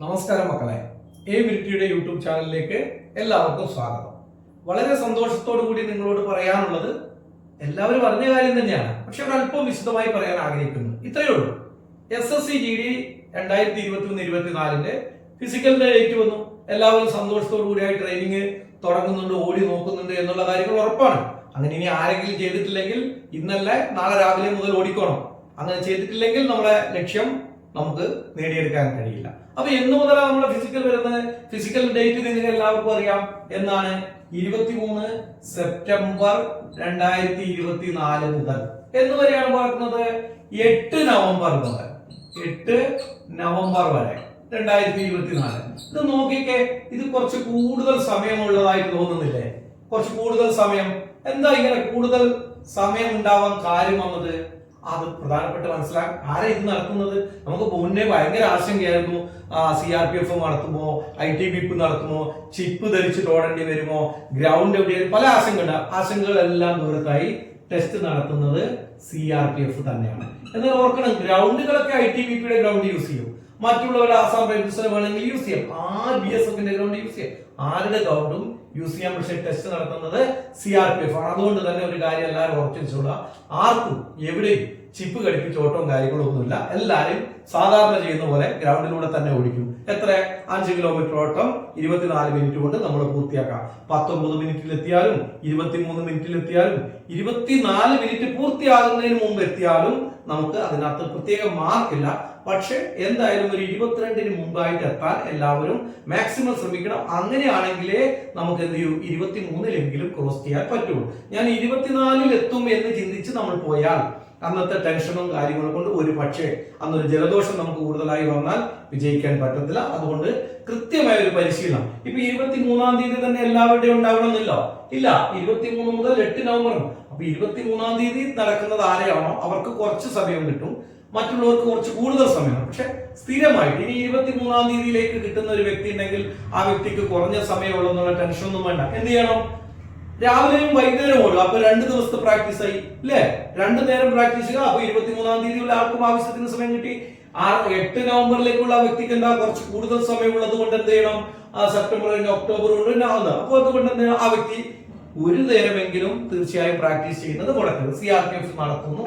നമസ്കാരം മക്കളെ. A മിലിറ്ററിയുടെ YouTube ചാനലിലേക്ക് എല്ലാവർക്കും സ്വാഗതം. വളരെ സന്തോഷത്തോടു കൂടി നിങ്ങളോട് പറയാനുള്ളത് എല്ലാവരും അറിഞ്ഞ കാര്യം തന്നെയാണ്. പക്ഷെ ഒരല്പം വിശദമായി പറയാൻ ആഗ്രഹിക്കുന്നു. ഇത്രയേ ഉള്ളൂ. S S C G D രണ്ടായിരത്തി ഇരുപത്തി ഒന്ന് ഇരുപത്തിനാലിന്റെ ഫിസിക്കൽ ഡേറ്റ് വന്നു. എല്ലാവരും സന്തോഷത്തോടു കൂടിയായി ട്രെയിനിങ് തുടങ്ങുന്നുണ്ട് ഓടി നോക്കുന്നുണ്ട് എന്നുള്ള കാര്യങ്ങൾ ഉറപ്പാണ്. അങ്ങനെ ഇനി ആരെങ്കിലും ചെയ്തിട്ടില്ലെങ്കിൽ ഇന്നല്ല നാളെ രാവിലെ മുതൽ ഓടിക്കോണം. അങ്ങനെ ചെയ്തിട്ടില്ലെങ്കിൽ നമ്മുടെ ലക്ഷ്യം നമുക്ക് നേടിയെടുക്കാൻ കഴിയില്ല. അപ്പൊ എന്ന് മുതലാണ് നമ്മുടെ ഫിസിക്കൽ വരുന്നത്? ഫിസിക്കൽ ഡേറ്റ് നിങ്ങൾക്ക് എല്ലാവർക്കും അറിയാം. എന്നാണ്? ഇരുപത്തിമൂന്ന് സെപ്റ്റംബർ രണ്ടായിരത്തി ഇരുപത്തിനാല് മുതൽ. എന്ന് വരെയാണ് പറയുന്നത് എട്ട് നവംബർ മുതൽ. എട്ട് നവംബർ വരെ. രണ്ടായിരത്തി ഇരുപത്തിനാല് ഇത് നോക്കിക്കേ ഇത് കുറച്ച് കൂടുതൽ സമയമുള്ളതായിട്ട് തോന്നുന്നില്ലേ? കുറച്ച് കൂടുതൽ സമയം. എന്താ ഇങ്ങനെ കൂടുതൽ സമയം ഉണ്ടാവാൻ കാര്യം വന്നത്? അത് പ്രധാനപ്പെട്ട മനസ്സിലാക്കാൻ ആരാ ഇത് നടത്തുന്നത്? നമുക്ക് മുന്നേ ഭയങ്കര ആശങ്കയായിരുന്നു. സി ആർ പി എഫ് നടത്തുമോ? ഐ ടി ബി നടത്തുമോ? ചിപ്പ് ധരിച്ചിട്ട് ഓടേണ്ടി വരുമോ? ഗ്രൗണ്ട് എവിടെ പല ആശങ്കയുണ്ട്. ആശങ്കകളെല്ലാം ദൂരത്തായി ടെസ്റ്റ് നടത്തുന്നത് സി ആർ പി എഫ് തന്നെയാണ്. എന്നാൽ ഓർക്കണം ഗ്രൗണ്ടുകളൊക്കെ ഐ ടി ബി പിയുടെ ഗ്രൗണ്ട് യൂസ് ചെയ്യും. മറ്റുള്ളവരുടെ ആസാം റൈഫിൾസ് വേണമെങ്കിൽ യൂസ് ചെയ്യാം. ആ ബി എസ് എഫിന്റെ ഗ്രൗണ്ട് യൂസ് ചെയ്യാം. ആരുടെ ഗ്രൗണ്ടും യൂസ് ചെയ്യാൻ പക്ഷേ ടെസ്റ്റ് നടത്തുന്നത് സി ആർ പി എഫ് ആണ്. അതുകൊണ്ട് തന്നെ ഒരു കാര്യം എല്ലാവരും ഉറപ്പിച്ചുള്ള ആർക്കും എവിടെയും ചിപ്പ് ഘടിപ്പിച്ച് ഓട്ടവും കാര്യങ്ങളും ഒന്നുമില്ല. എല്ലാവരും സാധാരണ ചെയ്യുന്ന പോലെ ഗ്രൗണ്ടിലൂടെ തന്നെ ഓടിക്കും. എത്ര? അഞ്ച് കിലോമീറ്റർ ഓട്ടം ഇരുപത്തിനാല് മിനിറ്റ് കൊണ്ട് നമ്മൾ പൂർത്തിയാക്കാം. പത്തൊമ്പത് മിനിറ്റിൽ എത്തിയാലും ഇരുപത്തിമൂന്ന് മിനിറ്റിൽ എത്തിയാലും ഇരുപത്തിനാല് മിനിറ്റ് പൂർത്തിയാകുന്നതിന് മുമ്പ് എത്തിയാലും നമുക്ക് അതിനകത്ത് പ്രത്യേക മാർക്കില്ല പക്ഷെ എന്തായാലും ഒരു ഇരുപത്തിരണ്ടിന് മുമ്പായിട്ട് എത്താൻ എല്ലാവരും മാക്സിമം ശ്രമിക്കണം. അങ്ങനെയാണെങ്കിലേ നമുക്ക് എന്ത് ചെയ്യും? ഇരുപത്തിമൂന്നിലെങ്കിലും ക്രോസ് ചെയ്യാൻ പറ്റുള്ളൂ. ഞാൻ ഇരുപത്തിനാലിൽ എത്തും എന്ന് ചിന്തിച്ച് നമ്മൾ പോയാൽ അന്നത്തെ ടെൻഷനും കാര്യങ്ങളും കൊണ്ട് ഒരു പക്ഷേ അന്നൊരു ജലദോഷം നമുക്ക് കൂടുതലായി വന്നാൽ വിജയിക്കാൻ പറ്റത്തില്ല. അതുകൊണ്ട് കൃത്യമായ ഒരു പരിശീലനം. ഇപ്പൊ ഇരുപത്തി മൂന്നാം തീയതി തന്നെ എല്ലാവരുടെയും ഉണ്ടാവണമെന്നില്ല. ഇല്ല ഇരുപത്തിമൂന്ന് മുതൽ എട്ട് നവംബറും. അപ്പൊ ഇരുപത്തി മൂന്നാം തീയതി നടക്കുന്നത് ആരെയാണോ അവർക്ക് കുറച്ച് സമയം കിട്ടും. മറ്റുള്ളവർക്ക് കുറച്ച് കൂടുതൽ സമയം. പക്ഷെ സ്ഥിരമായിട്ട് ഇനി ഇരുപത്തി മൂന്നാം തീയതിയിലേക്ക് കിട്ടുന്ന ഒരു വ്യക്തി ഉണ്ടെങ്കിൽ ആ വ്യക്തിക്ക് കുറഞ്ഞ സമയമുള്ളെന്നുള്ള ടെൻഷൻ ഒന്നും വേണ്ട. എന്ത് ചെയ്യണം? രാവിലെയും വൈകുന്നേരം ഓടുക. അപ്പൊ രണ്ട് ദിവസത്തെ പ്രാക്ടീസ് ആയി അല്ലേ രണ്ടു നേരം പ്രാക്ടീസ് ചെയ്യുക. അപ്പൊ ഇരുപത്തിമൂന്നാം തീയതിയുള്ള ആർക്കും ആവശ്യത്തിന് സമയം കിട്ടി. ആ എട്ട് നവംബറിലേക്കുള്ള വ്യക്തിക്ക് എന്താ കുറച്ച് കൂടുതൽ സമയമുള്ളത് കൊണ്ട് എന്ത് ചെയ്യണം? സെപ്റ്റംബർ കഴിഞ്ഞ് ഒക്ടോബർ കൊണ്ട് അപ്പൊ അതുകൊണ്ട് എന്ത് ചെയ്യണം? ആ വ്യക്തി ഒരു നേരമെങ്കിലും തീർച്ചയായും പ്രാക്ടീസ് ചെയ്യുന്നത് മുടക്കരുത്. സി ആർ പി എഫ് നടത്തുന്നു.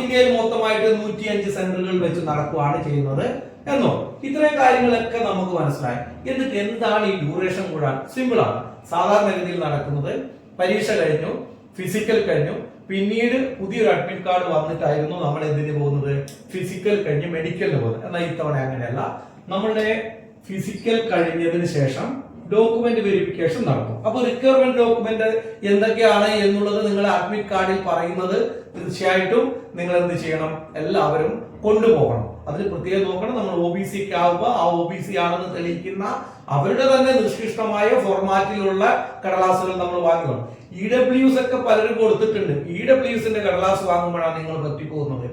ഇന്ത്യയിൽ മൊത്തമായിട്ട് നൂറ്റി അഞ്ച് സെന്ററുകൾ വെച്ച് നടക്കുകയാണ് ചെയ്യുന്നത് എന്നോ. ഇത്രയും കാര്യങ്ങളൊക്കെ നമുക്ക് മനസ്സിലായി. എന്നിട്ട് എന്താണ് ഈ ഡ്യൂറേഷൻ കൂടാൻ? സിമ്പിൾ ആണ്. സാധാരണഗതിയിൽ നടക്കുന്നത് പരീക്ഷ കഴിഞ്ഞു ഫിസിക്കൽ കഴിഞ്ഞു. പിന്നീട് പുതിയൊരു അഡ്മിറ്റ് കാർഡ് വന്നിട്ടായിരുന്നു നമ്മൾ എന്തിനു പോകുന്നത്? ഫിസിക്കൽ കഴിഞ്ഞ് മെഡിക്കലിന് പോകുന്നത്. എന്നാൽ ഇത്തവണ അങ്ങനെയല്ല. നമ്മളുടെ ഫിസിക്കൽ കഴിഞ്ഞതിന് ശേഷം ഡോക്യുമെന്റ് വെരിഫിക്കേഷൻ നടക്കും. അപ്പൊ റിക്വയർമെന്റ് ഡോക്യുമെന്റ് എന്തൊക്കെയാണ് എന്നുള്ളത് നിങ്ങൾ അഡ്മിറ്റ് കാർഡിൽ പറയുന്നത് തീർച്ചയായിട്ടും നിങ്ങൾ എന്ത് ചെയ്യണം? എല്ലാവരും കൊണ്ടുപോകണം. അതിന് പ്രത്യേകം നോക്കണം. നമ്മൾ ഒ ബി സിക്ക് ആവുമ്പോൾ ആ ഒ ബി സി ആണെന്ന് തെളിയിക്കുന്ന അവരുടെ തന്നെ നിഷ്കൃഷ്ടമായ ഫോർമാറ്റിലുള്ള കടലാസുകൾ നമ്മൾ വാങ്ങണം ഇ ഡബ്ല്യൂസ് ഒക്കെ പലരും കൊടുത്തിട്ടുണ്ട്. ഇ ഡബ്ല്യൂസിന്റെ കടലാസ് വാങ്ങുമ്പോഴാണ് നിങ്ങൾ പറ്റിപ്പോകുന്നത്.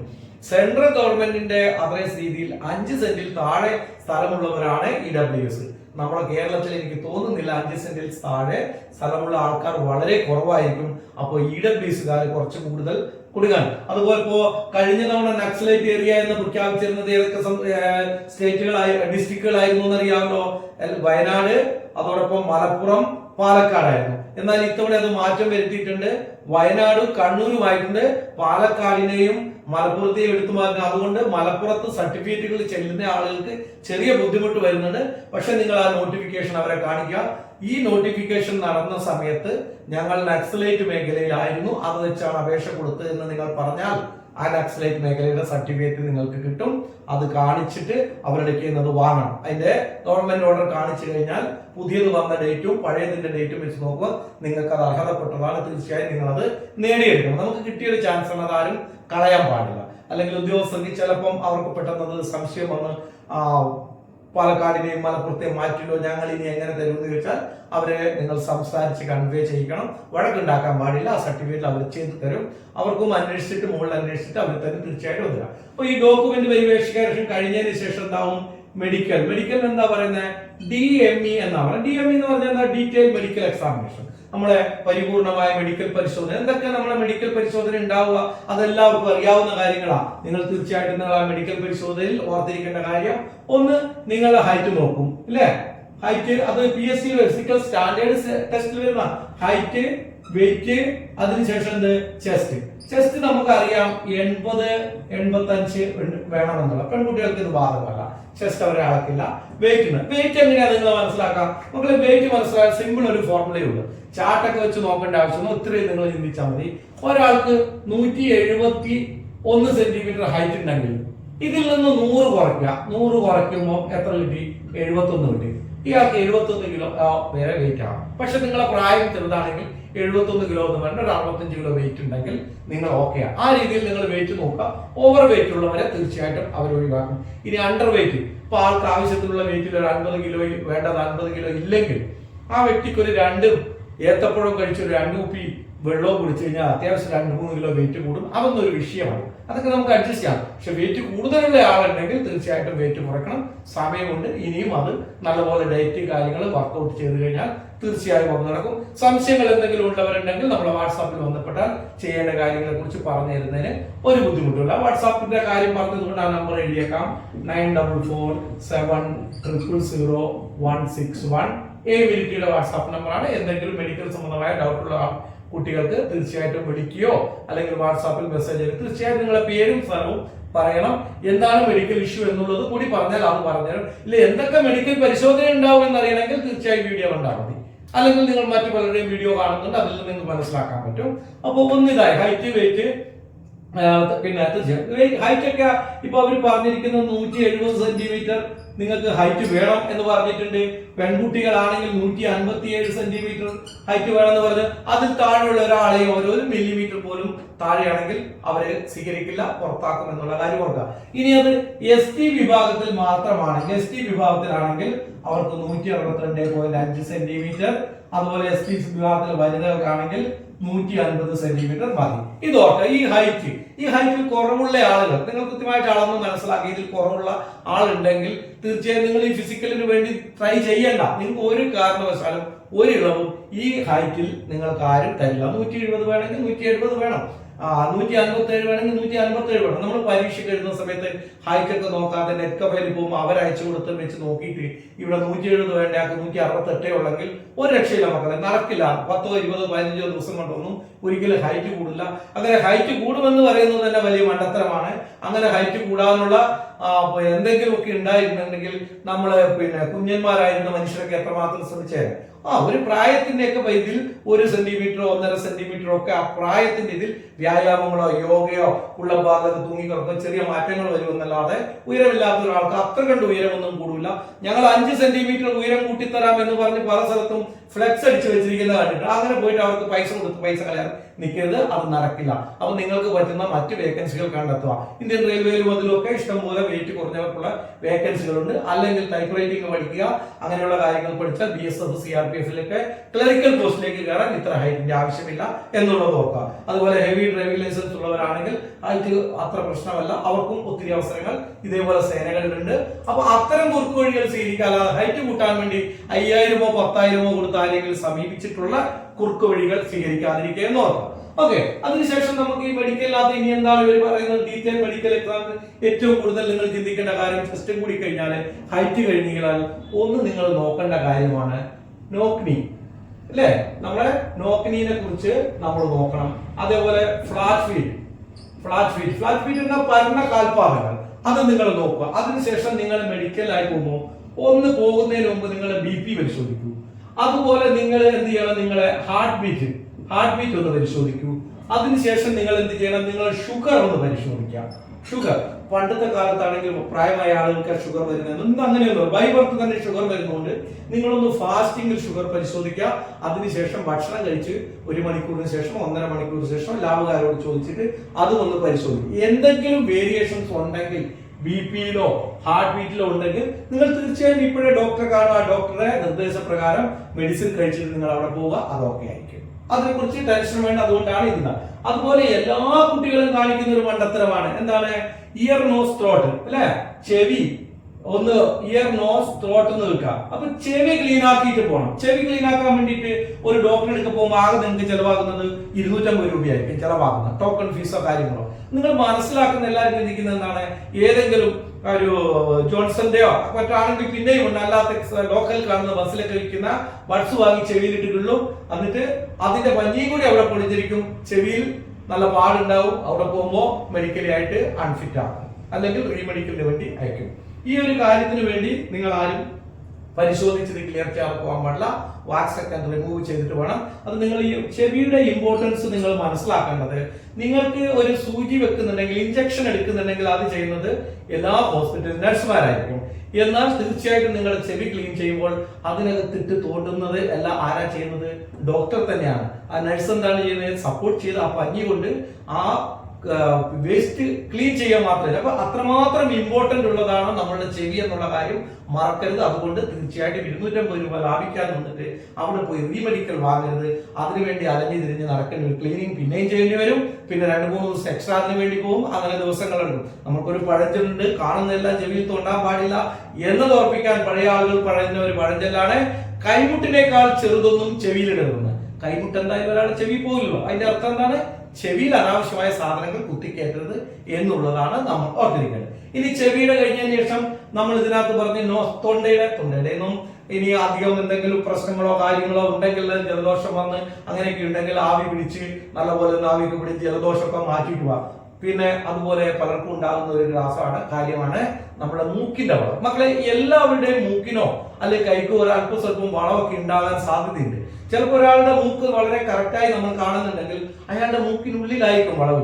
സെൻട്രൽ ഗവൺമെന്റിന്റെ അതേസ് രീതിയിൽ അഞ്ച് സെന്റിൽ താഴെ സ്ഥലമുള്ളവരാണ് ഇ ഡബ്ല്യൂസ് നമ്മുടെ കേരളത്തിൽ എനിക്ക് തോന്നുന്നില്ല അഞ്ച് സെന്റിൽ താഴെ സ്ഥലമുള്ള ആൾക്കാർ വളരെ കുറവായിരിക്കും. അപ്പോൾ ഇ ഡബ്ല്യൂസുകാർ കുറച്ച് കൂടുതൽ കൊടുക്കാൻ. അതുപോലെ ഇപ്പോ കഴിഞ്ഞ തവണ നക്സലൈറ്റ് ഏരിയ എന്ന് പ്രഖ്യാപിച്ചിരുന്നത് ഏതൊക്കെ സ്റ്റേറ്റുകളായി ഡിസ്ട്രിക്റ്റുകളായിരുന്നു എന്നറിയാമല്ലോ. വയനാട് അതോടൊപ്പം മലപ്പുറം പാലക്കാടായിരുന്നു. എന്നാൽ ഇത്തവണ അത് മാറ്റം വരുത്തിയിട്ടുണ്ട്. വയനാടും കണ്ണൂരുമായിട്ടുണ്ട് പാലക്കാടിനെയും മലപ്പുറത്തെയും എടുത്തു മാറ്റുന്നത് അതുകൊണ്ട് മലപ്പുറത്ത് സർട്ടിഫിക്കറ്റുകൾ ചെല്ലുന്ന ആളുകൾക്ക് ചെറിയ ബുദ്ധിമുട്ട് വരുന്നുണ്ട്. പക്ഷെ നിങ്ങൾ ആ നോട്ടിഫിക്കേഷൻ അവരെ കാണിക്കുക. ഈ നോട്ടിഫിക്കേഷൻ നടന്ന സമയത്ത് ഞങ്ങൾ നക്സലേറ്റ് മേഖലയിലായിരുന്നു. അത് വെച്ചാണ് അപേക്ഷ കൊടുത്തത് എന്ന് നിങ്ങൾ പറഞ്ഞാൽ ആ നക്സലൈറ്റ് മേഖലയുടെ സർട്ടിഫിക്കറ്റ് നിങ്ങൾക്ക് കിട്ടും. അത് കാണിച്ചിട്ട് അവരുടെ കയ്യിൽ നിന്ന് വാങ്ങണം. അതിന്റെ ഗവൺമെന്റ് ഓർഡർ കാണിച്ചു കഴിഞ്ഞാൽ പുതിയത് വന്ന ഡേറ്റും പഴയതിന്റെ ഡേറ്റും വെച്ച് നോക്കുമ്പോൾ നിങ്ങൾക്ക് അത് അർഹതപ്പെട്ടതാണ്. തീർച്ചയായും അത് നേടിയെടുക്കണം. നമുക്ക് കിട്ടിയൊരു ചാൻസ് ആണ് അതാരും കളയാൻ പാടില്ല. അല്ലെങ്കിൽ ഉദ്യോഗസ്ഥർക്ക് ചിലപ്പം അവർക്ക് പെട്ടെന്ന് സംശയം വന്ന് പാലക്കാടിനെയും മലപ്പുറത്തെയും മാറ്റില്ലോ ഞങ്ങൾ ഇനി എങ്ങനെ തരും എന്ന് ചോദിച്ചാൽ അവരെ നിങ്ങൾ സംസാരിച്ച് കൺവേ ചെയ്യിക്കണം. വഴക്കുണ്ടാക്കാൻ പാടില്ല. ആ സർട്ടിഫിക്കറ്റ് അവർ ചെയ്ത് തരും. അവർക്കും അന്വേഷിച്ചിട്ട് മുകളിൽ അന്വേഷിച്ചിട്ട് അവർ തന്നെ തീർച്ചയായിട്ടും വരിക അപ്പോൾ ഈ ഡോക്യുമെന്റ് വെരിഫിക്കേഷൻ കഴിഞ്ഞതിന് ശേഷം എന്താവും? മെഡിക്കൽ മെഡിക്കൽ എന്താ പറയുന്നത് ഡി എം ഇ എന്നാ പറയുന്നത് ഡി എം ഇ എന്ന് പറഞ്ഞാൽ എന്താ? ഡീറ്റെയിൽ മെഡിക്കൽ എക്സാമിനേഷൻ നമ്മളെ പരിപൂർണമായ മെഡിക്കൽ പരിശോധന. എന്തൊക്കെ നമ്മളെ മെഡിക്കൽ പരിശോധന ഉണ്ടാവുക? അതെല്ലാവർക്കും അറിയാവുന്ന കാര്യങ്ങളാണ് നിങ്ങൾ തീർച്ചയായിട്ടും നിങ്ങൾ ആ മെഡിക്കൽ പരിശോധനയിൽ ഓർത്തിരിക്കേണ്ട കാര്യം ഒന്ന് നിങ്ങളുടെ ഹൈറ്റ് നോക്കും. അല്ലേ? ഹൈറ്റ് അത് P S C physical standard ടെസ്റ്റിൽ വരുന്ന ഹൈറ്റ് വെയിറ്റ് അതിനുശേഷം എന്ത്? ചെസ്റ്റ് ചെസ്റ്റ് നമുക്കറിയാം എൺപത് എൺപത്തി അഞ്ച് വേണമെന്നുള്ള പെൺകുട്ടികൾക്ക് ഇത് ബാധകമല്ല. ചെസ്റ്റ് അവരെ അളക്കില്ല. വെയിറ്റിന് വെയിറ്റ് എങ്ങനെയാ നിങ്ങൾ മനസ്സിലാക്കാം? മക്കളെ വെയിറ്റ് മനസ്സിലാക്കാൻ സിമ്പിൾ ഒരു ഫോർമുലയുണ്ട് ചാർട്ടൊക്കെ വെച്ച് നോക്കേണ്ട ആവശ്യമൊന്നും ഒത്തിരി നിങ്ങൾ ചിന്തിച്ചാൽ മതി. ഒരാൾക്ക് നൂറ്റി എഴുപത്തി ഒന്ന് സെന്റിമീറ്റർ ഹൈറ്റ് ഉണ്ടെങ്കിൽ ഇതിൽ നിന്ന് നൂറ് കുറയ്ക്കുക. നൂറ് കുറയ്ക്കുമ്പോൾ എത്ര കിട്ടി? എഴുപത്തൊന്ന് കിട്ടി. ഇയാൾക്ക് എഴുപത്തൊന്ന് കിലോ വേറെ വെയിറ്റ് ആവും പക്ഷെ നിങ്ങളെ പ്രായം ചെറുതാണെങ്കിൽ എഴുപത്തൊന്ന് കിലോ എന്ന് പറഞ്ഞാൽ ഒരു അറുപത്തഞ്ച് കിലോ വെയിറ്റ് ഉണ്ടെങ്കിൽ നിങ്ങൾ ഓക്കെയാണ് ആ. രീതിയിൽ നിങ്ങൾ വെയിറ്റ് നോക്കുക. ഓവർ വെയിറ്റ് ഉള്ളവരെ തീർച്ചയായിട്ടും അവർ ഒഴിവാക്കും. ഇനി അണ്ടർ വെയിറ്റ് ഇപ്പൊ ആൾക്ക് ആവശ്യത്തിനുള്ള വെയിറ്റിൽ ഒരു അൻപത് കിലോ വേണ്ടത് അൻപത് കിലോ ഇല്ലെങ്കിൽ ആ വ്യക്തിക്ക് ഒരു രണ്ട് ഏത്തപ്പഴം കഴിച്ച് ഒരു രണ്ട് കുപ്പി വെള്ളവും കുടിച്ചു കഴിഞ്ഞാൽ അത്യാവശ്യം രണ്ട് മൂന്ന് കിലോ വെയിറ്റ് കൂടും. അതൊന്നും ഒരു വിഷയമാണ്. അതൊക്കെ നമുക്ക് അഡ്ജസ്റ്റ് ചെയ്യാം. പക്ഷെ വെയിറ്റ് കൂടുതലുള്ള ആളുണ്ടെങ്കിൽ തീർച്ചയായിട്ടും വെയിറ്റ് കുറയ്ക്കണം. സമയമുണ്ട്. ഇനിയും അത് നല്ലപോലെ ഡയറ്റ് കാര്യങ്ങൾ വർക്കൗട്ട് ചെയ്ത് കഴിഞ്ഞാൽ തീർച്ചയായും വന്നു നടക്കും. സംശയങ്ങൾ എന്തെങ്കിലും ഉള്ളവരുണ്ടെങ്കിൽ നമ്മുടെ വാട്സാപ്പിൽ ബന്ധപ്പെട്ടാൽ ചെയ്യേണ്ട കാര്യങ്ങളെ കുറിച്ച് പറഞ്ഞു തരുന്നതിന് ഒരു ബുദ്ധിമുട്ടില്ല വാട്സാപ്പിന്റെ കാര്യം പറഞ്ഞതുകൊണ്ട് ആ number എഴുതിയേക്കാം. Nine double four seven triple zero one six one A മിനിറ്റിയുടെ WhatsApp നമ്പറാണ്. എന്തെങ്കിലും മെഡിക്കൽ സംബന്ധമായ ഡൗട്ടുള്ള കുട്ടികൾക്ക് തീർച്ചയായിട്ടും വിളിക്കുകയോ അല്ലെങ്കിൽ വാട്സാപ്പിൽ മെസ്സേജ് ചെയ്യുക തീർച്ചയായിട്ടും നിങ്ങളെ പേരും സ്ഥലവും പറയണം. എന്താണ് മെഡിക്കൽ ഇഷ്യൂ എന്നുള്ളത് കൂടി പറഞ്ഞാൽ അത് പറഞ്ഞുതരും ഇല്ല എന്തൊക്കെ മെഡിക്കൽ പരിശോധന ഉണ്ടാവും എന്നറിയണമെങ്കിൽ തീർച്ചയായും വീഡിയോ കണ്ടാൽ മതി. അല്ലെങ്കിൽ നിങ്ങൾ മറ്റു പലരുടെയും വീഡിയോ കാണുന്നുണ്ട് അതിൽ നിന്ന് നിങ്ങൾക്ക് മനസ്സിലാക്കാൻ പറ്റും. അപ്പോൾ ഒന്നിതായി ഹൈറ്റ് വെയിറ്റ് പിന്നെ തീർച്ചയായും ഹൈറ്റ് ഒക്കെ ഇപ്പൊ അവർ പറഞ്ഞിരിക്കുന്നത് നൂറ്റി എഴുപത് സെന്റിമീറ്റർ നിങ്ങൾക്ക് ഹൈറ്റ് വേണം എന്ന് പറഞ്ഞിട്ടുണ്ട്. പെൺകുട്ടികളാണെങ്കിൽ നൂറ്റി അൻപത്തി ഏഴ് സെന്റിമീറ്റർ ഹൈറ്റ് വേണം എന്ന് പറഞ്ഞ് അതിൽ താഴെയുള്ള ഒരാളെ ഓരോ മില്ലിമീറ്റർ പോലും താഴെയാണെങ്കിൽ അവരെ സ്വീകരിക്കില്ല പുറത്താക്കും എന്നുള്ള കാര്യം ഓർക്കുക. ഇനി അത് എസ് ടി വിഭാഗത്തിൽ മാത്രമാണ്. എസ് ടി വിഭാഗത്തിലാണെങ്കിൽ അവർക്ക് നൂറ്റി അറുപത്തിരണ്ട് പോയിന്റ് അഞ്ച് സെന്റിമീറ്റർ അതുപോലെ എസ് ടി വിഭാഗത്തിൽ വനിതകൾക്കാണെങ്കിൽ നൂറ്റി അൻപത് സെന്റിമീറ്റർ മതി. ഇതോട്ടെ ഈ ഹൈറ്റ് ഈ ഹൈറ്റിൽ കുറവുള്ള ആളുകൾ നിങ്ങൾ കൃത്യമായിട്ട് അളന്ന് മനസ്സിലാക്കി ഇതിൽ കുറവുള്ള ആളുണ്ടെങ്കിൽ തീർച്ചയായും നിങ്ങൾ ഈ ഫിസിക്കലിന് വേണ്ടി ട്രൈ ചെയ്യണ്ട. നിങ്ങൾക്ക് ഒരു കാരണവശാലും ഒരു ഇളവും ഈ ഹൈറ്റിൽ നിങ്ങൾക്ക് ആരും തരില്ല. നൂറ്റി എഴുപത് വേണമെങ്കിൽ നൂറ്റി എഴുപത് വേണം. ആ നൂറ്റി അൻപത്തി ഏഴ് വേണമെങ്കിൽ നൂറ്റി അൻപത്തി ഏഴ് വേണം. നമ്മൾ പരീക്ഷയ്ക്ക് എഴുതുന്ന സമയത്ത് ഹൈക്കൊക്കെ നോക്കാതെ നെറ്റ് കഫയിൽ പോകുമ്പോൾ അവർ അയച്ചു കൊടുത്ത് വെച്ച് നോക്കിയിട്ട് ഇവിടെ നൂറ്റി എഴുപത് വേണ്ട നൂറ്റി അറുപത്തി എട്ടേ ഉള്ളെങ്കിൽ ഒരു രക്ഷയില്ല മക്കളെ. നടക്കില്ല. പത്തോ ഇരുപതോ പതിനഞ്ചോ ദിവസം കൊണ്ടൊന്നും ഒരിക്കലും ഹൈറ്റ് കൂടില്ല. അങ്ങനെ ഹൈറ്റ് കൂടുമെന്ന് പറയുന്നത് തന്നെ വലിയ മണ്ടത്തരമാണ്. അങ്ങനെ ഹൈറ്റ് കൂടാനുള്ള എന്തെങ്കിലുമൊക്കെ ഉണ്ടായിരുന്നുണ്ടെങ്കിൽ നമ്മൾ പിന്നെ കുഞ്ഞന്മാരായിരുന്ന മനുഷ്യരൊക്കെ എത്രമാത്രം ശ്രമിച്ചേനെ ആ ഒരു പ്രായത്തിന്റെ ഒക്കെ ഇതിൽ ഒരു സെന്റിമീറ്ററോ ഒന്നര സെന്റിമീറ്ററോ ഒക്കെ ആ പ്രായത്തിന്റെ ഇതിൽ വ്യായാമങ്ങളോ യോഗയോ ഉള്ള ഭാഗത്ത് തൂങ്ങിക്കിടക്കോ ചെറിയ മാറ്റങ്ങൾ വരുമെന്നല്ലാതെ ഉയരമില്ലാത്ത ഒരാൾക്ക് അത്ര കണ്ട് ഉയരമൊന്നും കൂടില്ല ഞങ്ങൾ അഞ്ച് സെന്റിമീറ്റർ ഉയരം കൂട്ടിത്തരാം എന്ന് പറഞ്ഞ് പല സ്ഥലത്തും ഫ്ലെക്സ് അടിച്ച് വെച്ചിരിക്കുന്നത് കണ്ടിട്ട് അങ്ങനെ പോയിട്ട് അവർക്ക് പൈസ കൊടുത്ത് പൈസ കളയാൻ നിൽക്കരുത് അത് നടക്കില്ല. അപ്പൊ നിങ്ങൾക്ക് പറ്റുന്ന മറ്റ് വേക്കൻസികൾ കണ്ടെത്തുക. ഇന്ത്യൻ റെയിൽവേയിലും മുതലൊക്കെ ഇഷ്ടംപോലെ വെയിറ്റ് കുറഞ്ഞവർക്കുള്ള വേക്കൻസികളുണ്ട് അല്ലെങ്കിൽ ടൈപ്പ് റൈറ്റിംഗ് പഠിക്കുക അങ്ങനെയുള്ള കാര്യങ്ങൾ പഠിച്ചാൽ B S F C R P എഫിലൊക്കെ clerical പോസ്റ്റിലേക്ക് കയറാൻ ഇത്ര ഹൈറ്റിന്റെ ആവശ്യമില്ല എന്നുള്ളത് ഓർക്കുക. അതുപോലെ ഹെവി ഡ്രൈവിംഗ് ലൈസൻസ് ഉള്ളവരാണെങ്കിൽ ഹൈറ്റ് അത്ര പ്രശ്നമല്ല. അവർക്കും ഒത്തിരി അവസരങ്ങൾ ഇതേപോലെ സേനകളിലുണ്ട്. അപ്പൊ അത്തരം കുറുക്കുവഴികൾ സ്വീകരിക്കാൻ അല്ലാതെ ഹൈറ്റ് കൂട്ടാൻ വേണ്ടി അയ്യായിരമോ പത്തായിരമോ കൊടുത്ത് ആരെങ്കിലും സമീപിച്ചിട്ടുള്ള കുറുക്കു വഴികൾ സ്വീകരിക്കാതിരിക്കുക എന്ന് ഓർക്കുക ഓക്കെ അതിനുശേഷം നമുക്ക് ഈ മെഡിക്കലിനകത്ത് ഇനി എന്താണ് ഇവർ പറയുന്നത്? ഡീറ്റെയിൽ മെഡിക്കൽ എക്സാം ഏറ്റവും കൂടുതൽ നിങ്ങൾ ചിന്തിക്കേണ്ട കാര്യം ഫസ്റ്റും കൂടി കഴിഞ്ഞാൽ ഹൈറ്റ് കഴിഞ്ഞാൽ ഒന്ന് നിങ്ങൾ നോക്കേണ്ട കാര്യമാണ് നോക്നി അല്ലേ? നമ്മളെ നോക്നീനെ കുറിച്ച് നമ്മൾ നോക്കണം. അതേപോലെ flat feet flat feet flat feet എന്ന പരണ കാൽപാദങ്ങൾ അത് നിങ്ങൾ നോക്കുക. അതിനുശേഷം നിങ്ങൾ മെഡിക്കലായി പോകുമ്പോൾ ഒന്ന് പോകുന്നതിന് മുമ്പ് നിങ്ങൾ ബി പി പരിശോധിക്കൂ. അതുപോലെ നിങ്ങൾ എന്ത് ചെയ്യണം? നിങ്ങളെ ഹാർട്ട് ബീറ്റ് ഹാർട്ട് ബീറ്റ് ഒന്ന് പരിശോധിക്കൂ. അതിനുശേഷം നിങ്ങൾ എന്ത് ചെയ്യണം? നിങ്ങൾ ഷുഗർ ഒന്ന് പരിശോധിക്കാം. ഷുഗർ പണ്ടത്തെ കാലത്താണെങ്കിൽ പ്രായമായ ആളുകൾക്ക് ഷുഗർ വരുന്നത് ഒന്നും അങ്ങനെയൊന്നും ബൈ ബർത്ത് തന്നെ ഷുഗർ വരുന്നതുകൊണ്ട് നിങ്ങളൊന്ന് ഫാസ്റ്റിംഗിൽ ഷുഗർ പരിശോധിക്കുക. അതിനുശേഷം ഭക്ഷണം കഴിച്ച് ഒരു മണിക്കൂറിന് ശേഷം ഒന്നര മണിക്കൂറിന് ശേഷം ലാഭകാരോട് ചോദിച്ചിട്ട് അതും ഒന്ന് പരിശോധിക്കും. എന്തെങ്കിലും വേരിയേഷൻസ് ഉണ്ടെങ്കിൽ ബി പിയിലോ ഹാർട്ട് ബീറ്റിലോ ഉണ്ടെങ്കിൽ നിങ്ങൾ തീർച്ചയായും ഇപ്പോഴേ ഡോക്ടറെ കാണുക ഡോക്ടറെ നിർദ്ദേശപ്രകാരം മെഡിസിൻ കഴിച്ചിട്ട് നിങ്ങൾ അവിടെ പോവുക അതൊക്കെ ആയിരിക്കും. അതിനെക്കുറിച്ച് ടെൻഷൻ വേണ്ട അതുകൊണ്ടാണ് ഇത് അതുപോലെ എല്ലാ കുട്ടികളും കാണിക്കുന്ന ഒരു മണ്ടത്തരമാണ്. എന്താണ്? ഇയർ നോസ് ത്രോട്ട് അല്ലെ? ചെവി. ഒന്ന് ഇയർ നോസ് ത്രോട്ട് എന്ന് വെക്കാം. അപ്പൊ ചെവി ക്ലീൻ ആക്കിയിട്ട് പോകണം ചെവി ക്ലീൻ ആക്കാൻ വേണ്ടിയിട്ട് ഒരു ഡോക്ടറെ എടുക്ക പോകുമ്പോൾ ആകെ നിങ്ങൾക്ക് ചെലവാകുന്നത് ഇരുന്നൂറ്റമ്പത് രൂപയായിരിക്കും ചെലവാകുന്നത്. ടോക്കൺ ഫീസോ കാര്യങ്ങളോ. നിങ്ങൾ മനസ്സിലാക്കുന്ന എല്ലാവരും ചിന്തിക്കുന്നത് എന്താണ്? ഏതെങ്കിലും ഒരു ജോൺസന്റെയോ മറ്റാണെങ്കിൽ പിന്നെയും ഉണ്ട്. അല്ലാത്ത ലോക്കൽ കാണുന്ന ബസ്സിലൊക്കെ വിൽക്കുന്ന ബഡ്സ് വാങ്ങി ചെവിയിലിട്ടിട്ടുള്ളൂ എന്നിട്ട് അതിന്റെ പഞ്ഞിയും കൂടി അവിടെ പൊളിഞ്ഞിരിക്കും. ചെവിയിൽ നല്ല പാടുണ്ടാവും. അവിടെ പോകുമ്പോൾ മെഡിക്കലി ആയിട്ട് അൺഫിറ്റ് ആകും അല്ലെങ്കിൽ റീമെഡിക്കലിന് വേണ്ടി അയക്കും. ഈ ഒരു കാര്യത്തിന് വേണ്ടി നിങ്ങൾ ആരും പരിശോധിച്ചത് ക്ലിയർ ചെയ്യാൻ പോകാൻ പാടില്ല. വാക്സ് ഒക്കെ റിമൂവ് ചെയ്തിട്ട് വേണം. അത് നിങ്ങൾ ഈ ചെവിയുടെ ഇമ്പോർട്ടൻസ് നിങ്ങൾ മനസ്സിലാക്കേണ്ടത്. നിങ്ങൾക്ക് ഒരു സൂചി വെക്കുന്നുണ്ടെങ്കിൽ ഇഞ്ചക്ഷൻ എടുക്കുന്നുണ്ടെങ്കിൽ അത് ചെയ്യുന്നത് എല്ലാ ഹോസ്പിറ്റൽ നഴ്സുമാരായിരിക്കും എന്നാൽ തീർച്ചയായിട്ടും നിങ്ങൾ ചെവി ക്ലീൻ ചെയ്യുമ്പോൾ അതിനകത്തിട്ട് തോണ്ടുന്നത് എല്ലാം ആരാ ചെയ്യുന്നത്? ഡോക്ടർ തന്നെയാണ്. ആ നഴ്സ് എന്താണ് ചെയ്യുന്നത്? സപ്പോർട്ട് ചെയ്ത് ആ പഞ്ഞി കൊണ്ട് ആ വേസ്റ്റ് ക്ലീൻ ചെയ്യാൻ മാത്രമല്ല. അപ്പൊ അത്രമാത്രം ഇമ്പോർട്ടന്റ് ഉള്ളതാണ് നമ്മളുടെ ചെവി എന്നുള്ള കാര്യം മറക്കരുത്. അതുകൊണ്ട് തീർച്ചയായിട്ടും ഇരുന്നൂറ്റമ്പത് രൂപ ലാഭിക്കാൻ വന്നിട്ട് അവിടെ പോയി റീമെഡിക്കൽ വാങ്ങരുത്. അതിനുവേണ്ടി അലഞ്ഞു തിരിഞ്ഞ് നടക്കേണ്ട ഒരു ക്ലീനിങ് പിന്നെയും ചെയ്യേണ്ടി വരും. പിന്നെ രണ്ട് മൂന്ന് ദിവസം എക്സ്ട്രാ അതിന് വേണ്ടി പോകും. അങ്ങനെ ദിവസങ്ങളുണ്ട് നമുക്കൊരു പഴഞ്ചൊല്ലുണ്ട്. കാണുന്നതെല്ലാം ചെവിയിൽ തോണ്ടാൻ പാടില്ല. എന്നത് ഓർപ്പിക്കാൻ പഴയ ആളുകൾ പറയുന്ന ഒരു പഴഞ്ചൊല്ലാണ്. കൈമുട്ടിനേക്കാൾ ചെറുതൊന്നും ചെവിയിലിടരുതെന്ന്. കൈമുട്ട് എന്തായാലും ഒരാൾ ചെവി പോകില്ല അതിന്റെ അർത്ഥം എന്താണ്? ചെവിയിൽ അനാവശ്യമായ സാധനങ്ങൾ കുത്തിക്കയറ്റരുത് എന്നുള്ളതാണ് നമ്മൾ ഓർത്തിരിക്കേണ്ടത്. ഇനി ചെവിയുടെ കഴിഞ്ഞതിന് ശേഷം നമ്മൾ ഇതിനകത്ത് പറഞ്ഞു നോ തൊണ്ടയുടെ തൊണ്ടയുടെ ഒന്നും ഇനി അധികം എന്തെങ്കിലും പ്രശ്നങ്ങളോ കാര്യങ്ങളോ ഉണ്ടെങ്കിൽ ജലദോഷം വന്ന് അങ്ങനെയൊക്കെ ഉണ്ടെങ്കിൽ ആവി പിടിച്ച് നല്ലപോലെ ഒന്ന് പിടിച്ച് ജലദോഷമൊക്കെ മാറ്റിയിട്ട് പോവാം പിന്നെ അതുപോലെ പലർക്കും ഉണ്ടാകുന്ന ഒരു ഗ്രാസമാണ് കാര്യമാണ് നമ്മുടെ മൂക്കിന്റെ വളം. മക്കളെ എല്ലാവരുടെയും മൂക്കിനോ അല്ലെങ്കിൽ കൈക്കോ ഒരു അല്പസ്വല്പം വളമൊക്കെ ഉണ്ടാകാൻ സാധ്യതയുണ്ട്. ചിലപ്പോൾ ഒരാളുടെ മൂക്ക് വളരെ കറക്റ്റായി നമ്മൾ കാണുന്നുണ്ടെങ്കിൽ അയാളുടെ മൂക്കിനുള്ളിലായിരിക്കും വളം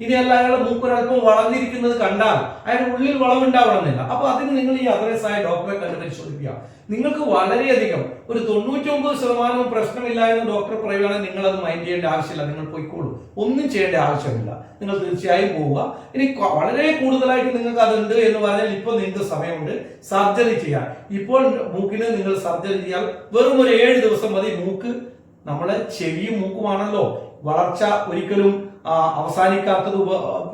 ഉണ്ടാകുക ഇനി അല്ല അയാളുടെ മൂക്ക് ഒരല്പം വളർന്നിരിക്കുന്നത് കണ്ടാൽ അയാളുടെ ഉള്ളിൽ വളവുണ്ടാവണമെന്നില്ല. അപ്പൊ അതിന് നിങ്ങൾ ഈ അഡ്രസ് ആയ ഡോക്ടറെ കണ്ട് പരിശോധിക്കുക. നിങ്ങൾക്ക് വളരെയധികം ഒരു തൊണ്ണൂറ്റി ഒമ്പത് ശതമാനവും പ്രശ്നമില്ല എന്ന് ഡോക്ടർ പറയുകയാണെങ്കിൽ നിങ്ങൾ അത് മൈൻഡ് ചെയ്യേണ്ട ആവശ്യമില്ല. നിങ്ങൾ പോയിക്കോളൂ. ഒന്നും ചെയ്യേണ്ട ആവശ്യമില്ല. നിങ്ങൾ തീർച്ചയായും പോവുക. ഇനി വളരെ കൂടുതലായിട്ട് നിങ്ങൾക്ക് അതുണ്ട് എന്ന് പറഞ്ഞാൽ ഇപ്പോൾ നിങ്ങൾക്ക് സമയമുണ്ട്. സർജറി ചെയ്യാൻ. ഇപ്പോൾ മൂക്കിന് നിങ്ങൾ സർജറി ചെയ്യാൻ വെറും ഒരു ഏഴ് ദിവസം മതി. മൂക്ക് നമ്മളെ ചെവിയും മൂക്കുമാണല്ലോ. വളർച്ച ഒരിക്കലും അവസാനിക്കാത്തത്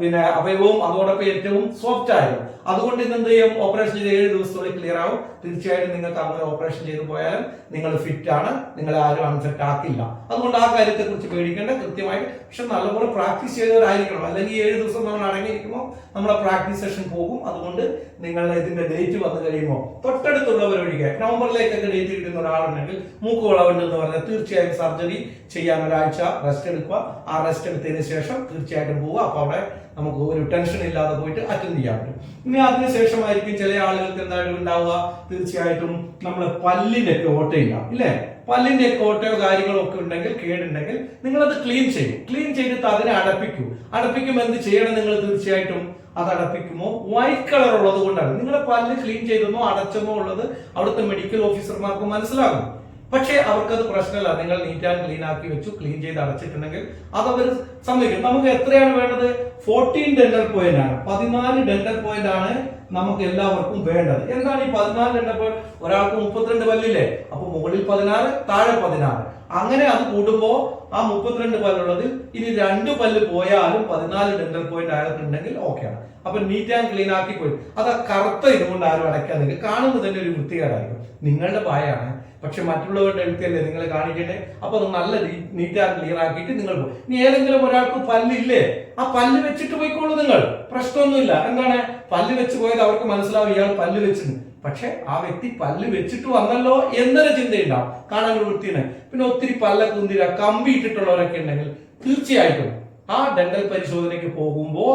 പിന്നെ അവയവവും അതോടൊപ്പം ഏറ്റവും സോഫ്റ്റ് ആയിരുന്നു അതുകൊണ്ട് ഇന്ന് എന്ത് ചെയ്യും? ഓപ്പറേഷൻ ചെയ്ത് ഏഴ് ദിവസത്തോടെ ക്ലിയർ ആവും. തീർച്ചയായിട്ടും നിങ്ങൾക്ക് അങ്ങനെ ഓപ്പറേഷൻ ചെയ്തു പോയാലും നിങ്ങൾ ഫിറ്റ് ആണ്. നിങ്ങളെ ആരും അൺഫിറ്റ് ആക്കില്ല. അതുകൊണ്ട് ആ കാര്യത്തെ കുറിച്ച് പേടിക്കേണ്ട കൃത്യമായിട്ട്. പക്ഷെ നല്ലപോലെ പ്രാക്ടീസ് ചെയ്തവരായിരിക്കണം. അല്ലെങ്കിൽ ഏഴ് ദിവസം നമ്മൾ അടങ്ങിയിരിക്കുമ്പോൾ നമ്മളെ പ്രാക്ടീസ് സെഷൻ പോകും. അതുകൊണ്ട് നിങ്ങൾ ഇതിന്റെ ഡേറ്റ് വന്നു കഴിയുമ്പോൾ തൊട്ടടുത്തുള്ളവരൊഴികെ നവംബറിലേക്കൊക്കെ ഡേറ്റ് കിട്ടുന്ന ഒരാളുണ്ടെങ്കിൽ മൂക്ക് എന്ന് പറഞ്ഞാൽ തീർച്ചയായും സർജറി ചെയ്യാൻ ഒരാഴ്ച റെസ്റ്റ് എടുക്കുക. ആ റെസ്റ്റ് എടുത്തതിന് ശേഷം തീർച്ചയായിട്ടും പോവുക അപ്പോൾ അവിടെ നമുക്ക് ഒരു ടെൻഷൻ ഇല്ലാതെ പോയിട്ട് അറ്റൻഡ് ചെയ്യാൻ പറ്റും. ഇനി അതിനുശേഷമായിരിക്കും ചില ആളുകൾക്ക് എന്തായാലും ഉണ്ടാവുക. തീർച്ചയായിട്ടും നമ്മൾ പല്ലിന്റെ ഒക്കെ ഓട്ടയില്ല ഇല്ലേ? പല്ലിന്റെ കോട്ടയോ കാര്യങ്ങളോ ഒക്കെ ഉണ്ടെങ്കിൽ കേടുണ്ടെങ്കിൽ നിങ്ങൾ അത് ക്ലീൻ ചെയ്യും. ക്ലീൻ ചെയ്തിട്ട് അതിനെ അടപ്പിക്കൂ. അടപ്പിക്കുമ്പോൾ എന്ത് ചെയ്യണം നിങ്ങൾ തീർച്ചയായിട്ടും? അത് അടപ്പിക്കുമോ? വൈറ്റ് കളർ ഉള്ളത് കൊണ്ടാണ്. നിങ്ങളുടെ പല്ല് ക്ലീൻ ചെയ്തെന്നോ അടച്ചെന്നോ ഉള്ളത് അവിടുത്തെ മെഡിക്കൽ ഓഫീസർമാർക്ക് മനസ്സിലാകും. പക്ഷേ അവർക്കത് പ്രശ്നമല്ല. നിങ്ങൾ നീറ്റ് ആൻഡ് ക്ലീൻ ആക്കി വെച്ചു ക്ലീൻ ചെയ്ത് അടച്ചിട്ടുണ്ടെങ്കിൽ അത് അവർ സമ്മതിക്കും. നമുക്ക് എത്രയാണ് വേണ്ടത്? ഫോർട്ടീൻ ഡെന്റൽ പോയിന്റ് ആണ്. പതിനാല് ഡെന്റൽ പോയിന്റ് ആണ് നമുക്ക് എല്ലാവർക്കും വേണ്ടത്. എന്താണ് ഈ പതിനാല് ഡെന്റൽ പോയിന്റ് ഒരാൾക്ക് മുപ്പത്തിരണ്ട് പല്ലില്ലേ? അപ്പൊ മുകളിൽ പതിനാറ് താഴെ പതിനാറ്. അങ്ങനെ അത് കൂടുമ്പോ ആ മുപ്പത്തിരണ്ട് പല്ലുള്ളതിൽ ഇനി രണ്ട് പല്ല് പോയാലും പതിനാല് ഡെന്റൽ പോയിന്റ് ആയിട്ടുണ്ടെങ്കിൽ ഓക്കെയാണ് അപ്പൊ നീറ്റ് ആൻഡ് ക്ലീൻ ആക്കി പോയി അത് ആ കറുത്ത ഇതുകൊണ്ട് ആരും അടയ്ക്കാൻ നിങ്ങൾക്ക് കാണുമ്പോൾ തന്നെ ഒരു വൃത്തികേടായിരിക്കും. നിങ്ങളുടെ ഭയമാണ് പക്ഷെ മറ്റുള്ളവരുടെ എഴുത്തിയല്ലേ നിങ്ങൾ കാണിക്കണ്ടേ? അപ്പൊ അത് നല്ല നീറ്റ് ആൻഡ് ക്ലിയർ ആക്കിയിട്ട് നിങ്ങൾ പോകും. ഇനി ഏതെങ്കിലും ഒരാൾക്ക് പല്ലില്ലേ? ആ പല്ല് വെച്ചിട്ട് പോയിക്കോളൂ നിങ്ങൾ. പ്രശ്നമൊന്നുമില്ല. എന്താണ്? പല്ല് വെച്ച് പോയത് അവർക്ക് മനസ്സിലാവും ഇയാൾ പല്ല് വെച്ചിട്ടുണ്ട് പക്ഷെ ആ വ്യക്തി പല്ല് വെച്ചിട്ട് വന്നല്ലോ എന്നൊരു ചിന്തയുണ്ടാവും. കാണാൻ ഒരു വൃത്തിയാണ് പിന്നെ ഒത്തിരി പല്ല കുന്തിര കമ്പി ഇട്ടിട്ടുള്ളവരൊക്കെ ഉണ്ടെങ്കിൽ തീർച്ചയായിട്ടും ആ ഡെന്റൽ പരിശോധനയ്ക്ക് പോകുമ്പോൾ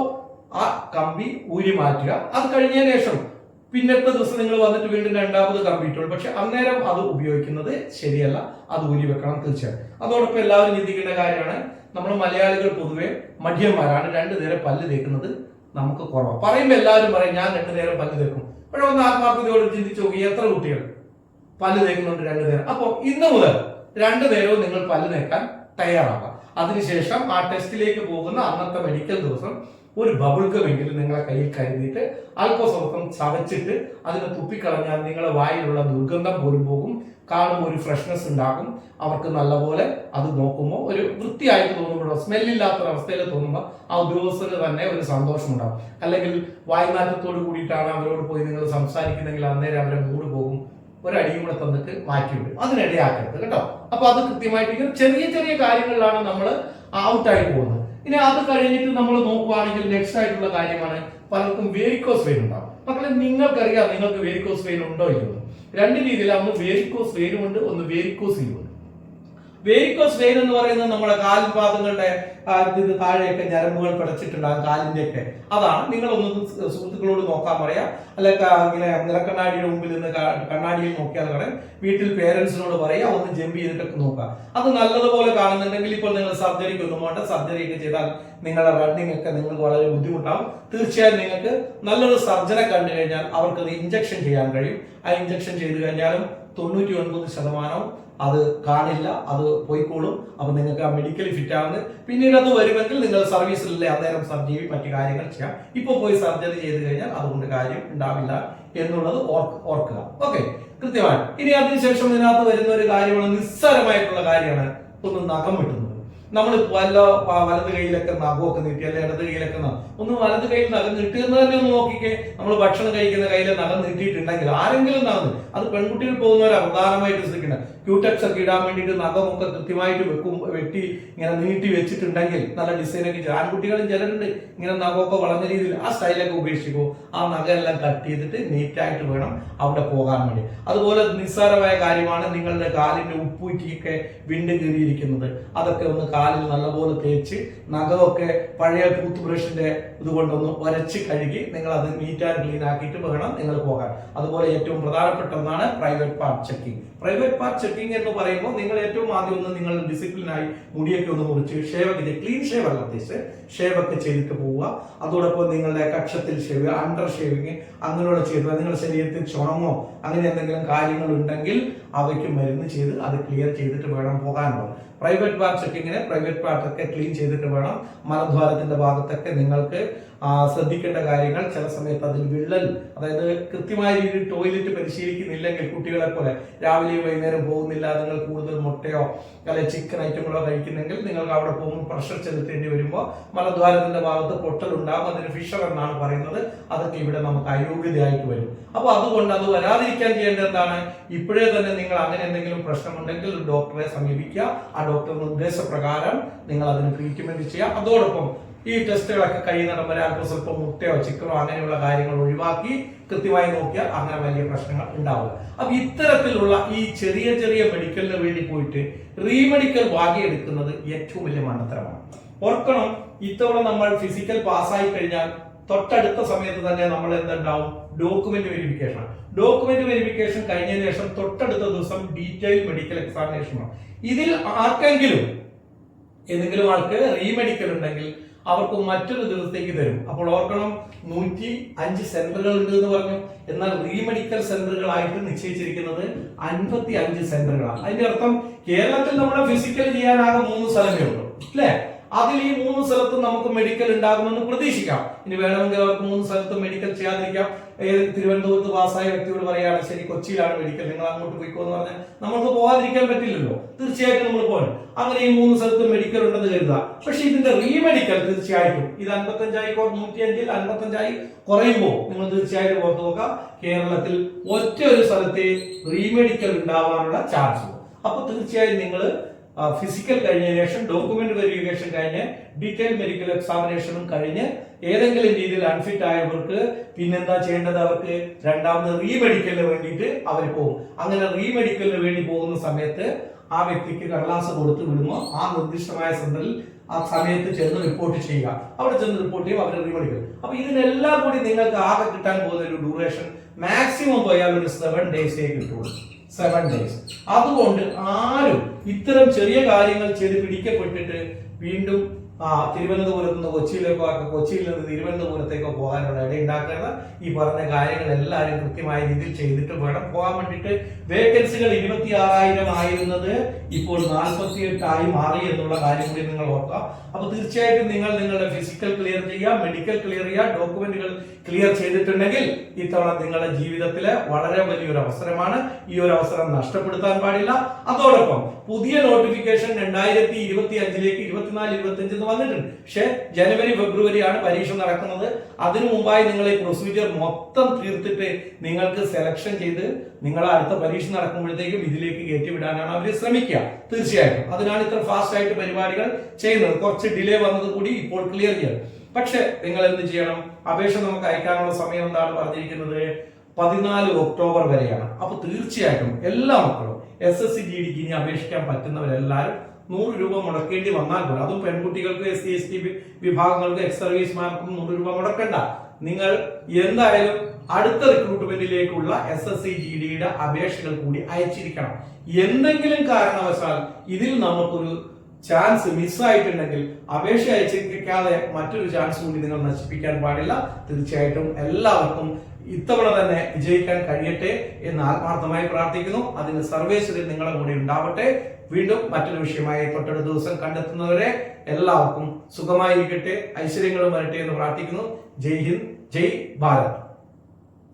ആ കമ്പി ഊരി മാറ്റുക. അത് കഴിഞ്ഞതിന് ശേഷം പിന്നത്തെ ദിവസം നിങ്ങൾ വന്നിട്ട് വീണ്ടും രണ്ടാമത് കമ്പി ഇട്ടുള്ളൂ പക്ഷെ അന്നേരം അത് ഉപയോഗിക്കുന്നത് ശരിയല്ല. അത് ഊരി വെക്കണം തീർച്ചയായും. അതോടൊപ്പം എല്ലാവരും ചിന്തിക്കേണ്ട കാര്യമാണ്. നമ്മൾ മലയാളികൾ പൊതുവെ മഠ്യന്മാരാണ് രണ്ടു നേരം പല്ല് തേക്കുന്നത് നമുക്ക് കുറവാണ് പറയുമ്പോൾ എല്ലാവരും പറയും ഞാൻ രണ്ടു നേരം പല്ല് തേക്കും. പക്ഷെ ഒന്ന് ആത്മാർത്ഥതയോട് ചിന്തിച്ചു നോക്കി എത്ര കുട്ടികൾ പല്ല് തേക്കുന്നുണ്ട് രണ്ടു നേരം? അപ്പോൾ ഇന്ന് മുതൽ രണ്ടു നേരവും നിങ്ങൾ പല്ല് തേക്കാൻ തയ്യാറാക്കാം അതിനുശേഷം ആ ടെസ്റ്റിലേക്ക് പോകുന്ന അന്നത്തെ മെഡിക്കൽ ദിവസം ഒരു ബബിൾ ബബിൾക്കമെങ്കിലും നിങ്ങളെ കയ്യിൽ കരുതിയിട്ട് അല്പസ്വല്പം ചവച്ചിട്ട് അതിനെ തുപ്പിക്കളഞ്ഞാൽ നിങ്ങളെ വായിലുള്ള ദുർഗന്ധം പോലും പോകും. കാണുമ്പോൾ ഒരു ഫ്രഷ്നെസ് ഉണ്ടാകും. അവർക്ക് നല്ലപോലെ അത് നോക്കുമ്പോൾ ഒരു വൃത്തിയായിട്ട് തോന്നുമ്പോഴോ സ്മെല്ലില്ലാത്തൊരവസ്ഥയിൽ തോന്നുമ്പോൾ ആ ഉദ്യോഗസ്ഥന് തന്നെ ഒരു സന്തോഷം ഉണ്ടാകും. അല്ലെങ്കിൽ വായ്മാറ്റത്തോട് കൂടിയിട്ടാണ് അവരോട് പോയി നിങ്ങൾ സംസാരിക്കുന്നെങ്കിൽ അന്നേരം അവരെ മൂട് പോകും. ഒരടിയും കൂടെ തന്നിട്ട് മാറ്റിവിടും. അതിനിടയാക്കരുത് കേട്ടോ. അപ്പൊ അത് കൃത്യമായിട്ട് ചെറിയ ചെറിയ കാര്യങ്ങളിലാണ് നമ്മൾ ഔട്ടായി പോകുന്നത്. ഇനി അത് കഴിഞ്ഞിട്ട് നമ്മൾ നോക്കുവാണെങ്കിൽ നെക്സ്റ്റ് ആയിട്ടുള്ള കാര്യമാണ് പലർക്കും വേരിക്കോസ് വെയിൻ ഉണ്ടാവും. മക്കളെ നിങ്ങൾക്കറിയാം നിങ്ങൾക്ക് വേരിക്കോസ് വെയിൻ ഉണ്ടോ ഇല്ലയോ? രണ്ട് രീതിയിലാണ് ഒന്ന് വേരിക്കോസ് വെയിനും ഉണ്ട് ഒന്ന് വേരിക്കോസ് ഉണ്ട് വേരിക്കോസ് വെയിൻ എന്ന് പറയുന്നത് നമ്മുടെ കാൽപാദങ്ങളുടെ ഇത് താഴെയൊക്കെ ഞരമ്പുകൾ പിടച്ചിട്ടുണ്ടാകും കാലിന്റെ ഒക്കെ അതാണ് നിങ്ങളൊന്ന് സുഹൃത്തുക്കളോട് നോക്കാൻ പറയാം. അല്ലെ ഇങ്ങനെ നിലക്കണ്ണാടിയുടെ മുമ്പിൽ നിന്ന് കണ്ണാടിയിൽ നോക്കിയാൽ പറയാം. വീട്ടിൽ പേരൻസിനോട് പറയാം ഒന്ന് ജമ്പ് ചെയ്തിട്ടൊക്കെ നോക്കുക അത് നല്ലതുപോലെ കാണുന്നുണ്ടെങ്കിൽ ഇപ്പോൾ നിങ്ങൾ സർജറിക്ക് ഒന്നും വേണ്ട സർജറി ഒക്കെ ചെയ്താൽ നിങ്ങളുടെ റണ്ണിങ് ഒക്കെ നിങ്ങൾക്ക് വളരെ ബുദ്ധിമുട്ടാവും. തീർച്ചയായും നിങ്ങൾക്ക് നല്ലൊരു സർജനെ കണ്ടു കഴിഞ്ഞാൽ അവർക്കത് ഇഞ്ചക്ഷൻ ചെയ്യാൻ കഴിയും. ആ ഇഞ്ചക്ഷൻ ചെയ്തു കഴിഞ്ഞാലും തൊണ്ണൂറ്റി ഒൻപത് ശതമാനവും അത് കാണില്ല അത് പോയിക്കോളും. അപ്പൊ നിങ്ങൾക്ക് ആ മെഡിക്കലി ഫിറ്റ് ആവുന്നത് പിന്നീട് അത് വരുമെങ്കിൽ നിങ്ങൾ സർവീസിലെ അന്നേരം സർജറി മറ്റു കാര്യങ്ങൾ ചെയ്യാം. ഇപ്പൊ പോയി സർജറി ചെയ്ത് കഴിഞ്ഞാൽ അതുകൊണ്ട് കാര്യം ഉണ്ടാവില്ല എന്നുള്ളത് ഓർക്കുക. ഓക്കെ കൃത്യമായി. ഇനി അതിനുശേഷം ഇതിനകത്ത് വരുന്ന ഒരു കാര്യമാണ് നിസ്സാരമായിട്ടുള്ള കാര്യമാണ്. ഒന്ന് നഖം വെട്ടുന്നത് നമ്മൾ വല്ല വലത് കൈയിലൊക്കെ നഖമൊക്കെ നീട്ടി അല്ലെ ഇടത് കൈയിലൊക്കെ നഖം. ഒന്ന് വലത് കയ്യിൽ നഖം നീട്ടുന്നത് തന്നെ ഒന്ന് നോക്കിക്കേ. നമ്മൾ ഭക്ഷണം കഴിക്കുന്ന കയ്യിൽ നഖം നീട്ടിയിട്ടുണ്ടെങ്കിൽ ആരെങ്കിലും നഖം അത് പെൺകുട്ടികൾ പോകുന്നവരെ പ്രധാനമായിട്ട് ശ്രദ്ധിക്കണം ക്യൂടെക്സ് ഒക്കെ ഇടാൻ വേണ്ടിയിട്ട് നഖമൊക്കെ കൃത്യമായിട്ട് വെക്കും വെട്ടി ഇങ്ങനെ നീട്ടി വെച്ചിട്ടുണ്ടെങ്കിൽ നല്ല ഡിസൈനൊക്കെ ചെയ്ത് ആൺകുട്ടികളും ചിലരുണ്ട് ഇങ്ങനെ നഖമൊക്കെ വളർന്ന രീതിയിൽ ആ സ്റ്റൈലൊക്കെ ഉപേക്ഷിക്കും. ആ നഖമെല്ലാം കട്ട് ചെയ്തിട്ട് നീറ്റായിട്ട് വേണം അവിടെ പോകാൻ വേണ്ടി. അതുപോലെ നിസ്സാരമായ കാര്യമാണ് നിങ്ങളുടെ കാലിന്റെ ഉപ്പൂറ്റിയൊക്കെ വിണ്ട് കീറിയിരിക്കുന്നത്. അതൊക്കെ ഒന്ന് കാലിൽ നല്ലപോലെ തേച്ച് നഖമൊക്കെ പഴയ ടൂത്ത് ബ്രഷിന്റെ ഇതുകൊണ്ടൊന്ന് ഒരച്ച് കഴുകി നിങ്ങൾ അത് നീറ്റ് ആൻഡ് ക്ലീൻ ആക്കിയിട്ട് വേണം നിങ്ങൾ പോകാൻ. അതുപോലെ ഏറ്റവും പ്രധാനപ്പെട്ട ഒന്നാണ് private part checking private part checking എന്ന് പറയുമ്പോൾ നിങ്ങൾ ഏറ്റവും ആദ്യം ഒന്ന് നിങ്ങൾ ഡിസിപ്ലിനായി മുടിയൊക്കെ ഒന്ന് മുറിച്ച് ഷേവ് ഒക്കെ ക്ലീൻ ഷേവ് അല്ല ഉദ്ദേശിച്ച് ഷേവ് ഒക്കെ ചെയ്തിട്ട് പോവുക. അതോടൊപ്പം നിങ്ങളുടെ കക്ഷത്തിൽ ഷേവ് അണ്ടർ ഷേവിങ് അങ്ങനെയുള്ള ചെയ്ത് നിങ്ങളുടെ ശരീരത്തിൽ ചുണങ്ങോ അങ്ങനെ എന്തെങ്കിലും കാര്യങ്ങൾ ഉണ്ടെങ്കിൽ അവയ്ക്ക് മരുന്ന് ചെയ്ത് അത് ക്ലിയർ ചെയ്തിട്ട് വേണം പോകാനുള്ളത് പ്രൈവറ്റ് പാർട്ട് ചെക്കിങ്ങിന് പ്രൈവറ്റ് പാർട്ടൊക്കെ ക്ലീൻ ചെയ്തിട്ട് വേണം. മലദ്വാരത്തിന്റെ ഭാഗത്തൊക്കെ നിങ്ങൾക്ക് ശ്രദ്ധിക്കേണ്ട കാര്യങ്ങൾ ചില സമയത്ത് അതിൽ വിള്ളൽ അതായത് കൃത്യമായ രീതിയിൽ ടോയ്ലറ്റ് പരിശീലിക്കുന്നില്ലെങ്കിൽ കുട്ടികളെ പോലെ രാവിലെയും വൈകുന്നേരം പോകുന്നില്ല നിങ്ങൾ കൂടുതൽ മുട്ടയോ അല്ലെങ്കിൽ ചിക്കൻ ഐറ്റങ്ങളോ കഴിക്കുന്നെങ്കിൽ നിങ്ങൾക്ക് അവിടെ പോകുമ്പോൾ പ്രഷർ ചെലുത്തേണ്ടി വരുമ്പോൾ മലദ്വാരത്തിന്റെ ഭാഗത്ത് പൊട്ടലുണ്ടാകും അതിന് ഫിഷർ എന്നാണ് പറയുന്നത്. അതൊക്കെ ഇവിടെ നമുക്ക് അയോഗ്യതയായിട്ട് വരും. അപ്പോൾ അതുകൊണ്ട് അത് വരാതിരിക്കാൻ ചെയ്യേണ്ടത് എന്താണ്? ഇപ്പോഴേ തന്നെ നിങ്ങൾ അങ്ങനെ എന്തെങ്കിലും പ്രശ്നമുണ്ടെങ്കിൽ ഡോക്ടറെ സമീപിക്കുക. ആ ഡോക്ടർ നിർദ്ദേശപ്രകാരം നിങ്ങൾ അതിന് ട്രീറ്റ്മെന്റ് ചെയ്യുക. അതോടൊപ്പം ഈ ടെസ്റ്റുകളൊക്കെ കഴിയുന്നിടം വരെ അല്പം സ്വല്പം മുട്ടയോ ചിക്കനോ അങ്ങനെയുള്ള കാര്യങ്ങൾ ഒഴിവാക്കി കൃത്യമായി നോക്കിയാൽ അങ്ങനെ വലിയ പ്രശ്നങ്ങൾ ഉണ്ടാവില്ല അപ്പൊ ഇത്തരത്തിലുള്ള ഈ ചെറിയ ചെറിയ മെഡിക്കലിന് വേണ്ടി പോയിട്ട് റീമെഡിക്കൽ വാങ്ങിയെടുക്കുന്നത് ഏറ്റവും വലിയ മണ്ടത്തരമാണ്. ഓർക്കണം ഇത്തവണ നമ്മൾ ഫിസിക്കൽ പാസ്സായി കഴിഞ്ഞാൽ തൊട്ടടുത്ത സമയത്ത് തന്നെ നമ്മൾ എന്തുണ്ടാവും? Document verification. ഡോക്യുമെന്റ് വെരിഫിക്കേഷൻ കഴിഞ്ഞതിന് ശേഷം തൊട്ടടുത്ത ദിവസം ഡീറ്റെയിൽ മെഡിക്കൽ എക്സാമിനേഷനാണ്. ഇതിൽ ആർക്കെങ്കിലും ഏതെങ്കിലും ആൾക്ക് റീമെഡിക്കൽ ഉണ്ടെങ്കിൽ അവർക്ക് മറ്റൊരു ദിവസത്തേക്ക് തരും. അപ്പോൾ ഓർക്കണം നൂറ്റി അഞ്ച് സെന്ററുകൾ ഉണ്ട് എന്ന് പറഞ്ഞു. എന്നാൽ റീമെഡിക്കൽ സെന്ററുകളായിട്ട് നിശ്ചയിച്ചിരിക്കുന്നത് അൻപത്തി അഞ്ച് സെന്ററുകളാണ് അതിന്റെ അർത്ഥം കേരളത്തിൽ നമ്മുടെ ഫിസിക്കൽ ചെയ്യാനാകെ മൂന്ന് സ്ഥലമേ ഉള്ളൂ. അല്ലേ? അതിൽ ഈ മൂന്ന് സ്ഥലത്തും നമുക്ക് മെഡിക്കൽ ഉണ്ടാകുമെന്ന് പ്രതീക്ഷിക്കാം. ഇനി വേണമെങ്കിൽ അവർക്ക് മൂന്ന് സ്ഥലത്തും മെഡിക്കൽ ചെയ്യാതിരിക്കാം. തിരുവനന്തപുരത്ത് പാസ്സായ വ്യക്തിയോട് പറയുകയാണ് ശരി കൊച്ചിയിലാണ് മെഡിക്കൽ നിങ്ങൾ അങ്ങോട്ട് പോയിക്കോ എന്ന് പറഞ്ഞാൽ നമ്മൾക്ക് പോകാതിരിക്കാൻ പറ്റില്ലല്ലോ. തീർച്ചയായിട്ടും നമ്മൾ പോകണം. അങ്ങനെ ഈ മൂന്ന് സ്ഥലത്തും മെഡിക്കൽ ഉണ്ടെന്ന് കരുതുക. പക്ഷെ ഇതിന്റെ റീമെഡിക്കൽ തീർച്ചയായിട്ടും. ഇത് അൻപത്തഞ്ചായി നൂറ്റി അഞ്ചിൽ അൻപത്തഞ്ചായി കുറയുമ്പോൾ നിങ്ങൾ തീർച്ചയായിട്ടും ഓർത്ത് നോക്കാം കേരളത്തിൽ ഒറ്റ ഒരു സ്ഥലത്തെ റീമെഡിക്കൽ ഉണ്ടാവാനുള്ള ചാൻസ് അപ്പൊ തീർച്ചയായും നിങ്ങൾ ഫിസിക്കൽ കഴിഞ്ഞ ശേഷം ഡോക്യുമെന്റ് വെരിഫിക്കേഷൻ കഴിഞ്ഞ് ഡീറ്റെയിൽ മെഡിക്കൽ എക്സാമിനേഷനും കഴിഞ്ഞ് ഏതെങ്കിലും രീതിയിൽ അൺഫിറ്റ് ആയവർക്ക് പിന്നെന്താ ചെയ്യേണ്ടത് അവർക്ക്? രണ്ടാമത് റീമെഡിക്കലിന് വേണ്ടിയിട്ട് അവർ പോകും. അങ്ങനെ റീമെഡിക്കലിന് വേണ്ടി പോകുന്ന സമയത്ത് ആ വ്യക്തിക്ക് കടലാസ് കൊടുത്ത് വിടുമ്പോൾ ആ നിർദ്ദിഷ്ടമായ സെന്ററിൽ ആ സമയത്ത് ചെന്ന് റിപ്പോർട്ട് ചെയ്യുക. അവിടെ ചെന്ന് റിപ്പോർട്ട് ചെയ്യും അവരെ റീമെഡിക്കൽ അപ്പൊ ഇതിനെല്ലാം കൂടി നിങ്ങൾക്ക് ആകെ കിട്ടാൻ പോകുന്ന ഒരു ഡ്യൂറേഷൻ മാക്സിമം പോയാൽ ഒരു സെവൻ ഡേയ്സേ കിട്ടുള്ളൂ. സെവൻ ഡേയ്സ് അതുകൊണ്ട് ആരും ഇത്തരം ചെറിയ കാര്യങ്ങൾ ചെയ്ത് പിടിക്കപ്പെട്ടിട്ട് വീണ്ടും തിരുവനന്തപുരത്ത് നിന്ന് കൊച്ചിയിലേക്കോ ഒക്കെ കൊച്ചിയിൽ നിന്ന് തിരുവനന്തപുരത്തേക്കോ പോകാനുള്ള ഇട ഉണ്ടാക്കേണ്ട ഈ പറഞ്ഞ കാര്യങ്ങൾ എല്ലാവരും കൃത്യമായ രീതിയിൽ ചെയ്തിട്ട് വേണം പോകാൻ വേണ്ടിയിട്ട്. വേക്കൻസികൾ ഇരുപത്തി ആറായിരം ആയിരുന്നത് ഇപ്പോൾ നാൽപ്പത്തി എട്ടായി മാറി എന്നുള്ള കാര്യം കൂടി നിങ്ങൾ ഓർക്കുക. അപ്പൊ തീർച്ചയായിട്ടും നിങ്ങൾ നിങ്ങളുടെ ഫിസിക്കൽ ക്ലിയർ ചെയ്യുക മെഡിക്കൽ ക്ലിയർ ചെയ്യുക ഡോക്യുമെന്റുകൾ ക്ലിയർ ചെയ്തിട്ടുണ്ടെങ്കിൽ ഇത്തവണ നിങ്ങളുടെ ജീവിതത്തിലെ വളരെ വലിയൊരു അവസരമാണ്. ഈ ഒരു അവസരം നഷ്ടപ്പെടുത്താൻ പാടില്ല. അതോടൊപ്പം പുതിയ നോട്ടിഫിക്കേഷൻ രണ്ടായിരത്തി ഇരുപത്തി അഞ്ചിലേക്ക് ഇരുപത്തിനാല് ഇരുപത്തി വന്നിട്ടുണ്ട്. പക്ഷേ ജനുവരി ഫെബ്രുവരി ആണ് പരീക്ഷ നടക്കുന്നത്. അതിനു മുമ്പായി നിങ്ങൾ ഈ പ്രൊസീജിയർ മൊത്തം തീർത്തിട്ട് നിങ്ങൾക്ക് സെലക്ഷൻ ചെയ്ത് നിങ്ങൾ അടുത്ത പരീക്ഷ നടക്കുമ്പോഴത്തേക്കും ഇതിലേക്ക് കയറ്റിവിടാനാണ് അവർ ശ്രമിക്കുക. തീർച്ചയായിട്ടും. അതിനാണ് ഇത്ര ഫാസ്റ്റ് ആയിട്ട് പരിപാടികൾ ചെയ്യുന്നത്. കുറച്ച് ഡിലേ വന്നത് കൂടി ഇപ്പോൾ ക്ലിയർ ചെയ്യണം. പക്ഷെ നിങ്ങൾ എന്ത് ചെയ്യണം? അപേക്ഷ നമുക്ക് അയക്കാനുള്ള സമയം എന്താണ് പറഞ്ഞിരിക്കുന്നത്? പതിനാല് ഒക്ടോബർ വരെയാണ്. അപ്പൊ തീർച്ചയായിട്ടും എല്ലാ മക്കളും എസ് എസ് സി ജി ഡിക്ക് ഇനി അപേക്ഷിക്കാൻ പറ്റുന്നവരെല്ലാവരും നൂറ് രൂപ മുടക്കേണ്ടി വന്നാൽ പോലും അതും പെൺകുട്ടികൾക്ക് എസ് സി എസ് ടി വിഭാഗങ്ങൾക്ക് എക്സ് സർവീസ്മാർക്കും നൂറ് രൂപ മുടക്കണ്ട. നിങ്ങൾ എന്തായാലും അടുത്ത റിക്രൂട്ട്മെന്റിലേക്കുള്ള എസ് എസ് സി ജി ഡിയുടെ അപേക്ഷകൾ കൂടി അയച്ചിരിക്കണം. എന്തെങ്കിലും കാരണവശാൽ ഇതിൽ നമുക്കൊരു ചാൻസ് മിസ്സായിട്ടുണ്ടെങ്കിൽ അപേക്ഷ അയച്ചിരിക്കാതെ മറ്റൊരു ചാൻസ് കൂടി നിങ്ങൾ നശിപ്പിക്കാൻ പാടില്ല. തീർച്ചയായിട്ടും എല്ലാവർക്കും ഇത്തവണ തന്നെ വിജയിക്കാൻ കഴിയട്ടെ എന്ന് ആത്മാർത്ഥമായി പ്രാർത്ഥിക്കുന്നു. അതിന് സർവേശ്വരൻ നിങ്ങളുടെ കൂടെ ഉണ്ടാവട്ടെ. വീണ്ടും മറ്റൊരു വിഷയമായി തൊട്ടടുത്ത ദിവസം കണ്ടെത്തുന്നവരെ എല്ലാവർക്കും സുഖമായിരിക്കട്ടെ ഐശ്വര്യങ്ങളും വരട്ടെ എന്ന് പ്രാർത്ഥിക്കുന്നു. ജയ് ഹിന്ദ് ജയ് ഭാരത്.